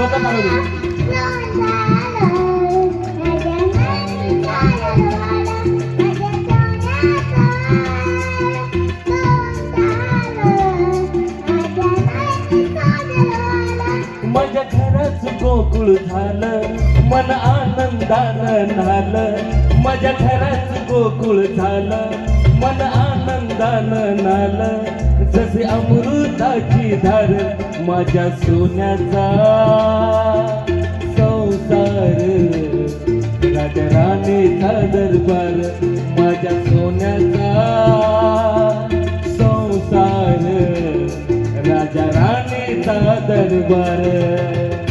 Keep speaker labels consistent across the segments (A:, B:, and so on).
A: माझ्या घराच गोकुळ झालं मन आनंदानं झालं माझ्या घराच गोकुळ झालं मन आनंदानं झालं जसे अमृताची धार माझ्या सोन्याचा संसार. राजाराणीचा दरबार माझ्या सोन्याचा संसार. राजा राणीचा दरबार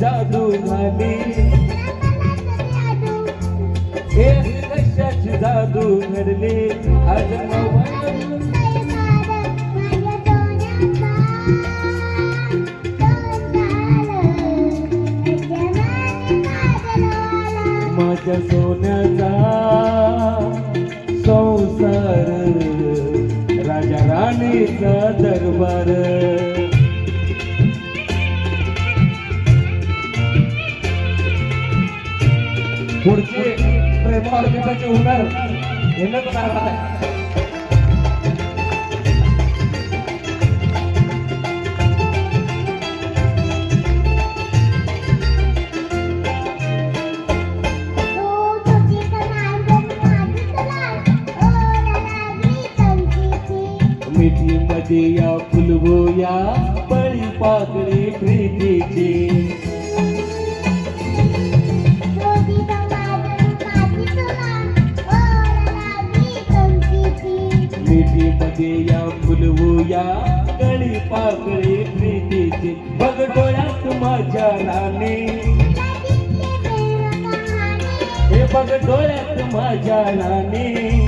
A: जादू झाली हे कशाची जादू घडली. आज मोबाईल माझ्या सोन्याचा संसार राजा राणीचा दरबार. पुढचे प्रेम ऑर्केस्ट्राचे होणार यांना तर मध्ये या फुलवूया बळी पाकळी प्रीतीची. मिठी मध्ये या फुलवूया कळी पाकळी प्रीतीची. बघ डोळ्यात माझ्या राणी. हे बघ डोळ्यात माझ्या राणी.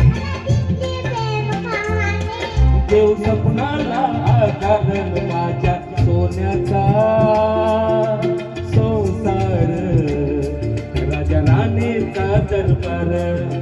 A: देव स्वप्नाला आकार माझ्या सोन्याचा. संसार राजा राणीचा दरबार.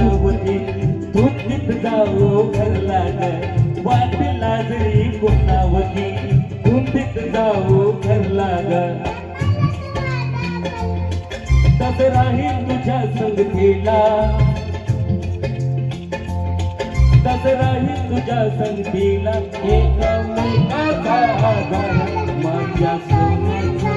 A: जाऊ घरला ग वाट लाजरी कोणावती धुंदीत जाऊ घरला ग तस राहील तुझ्या संगतीला तस राहील तुझ्या संगतीला एका मेकाचा माझ्या सोन्या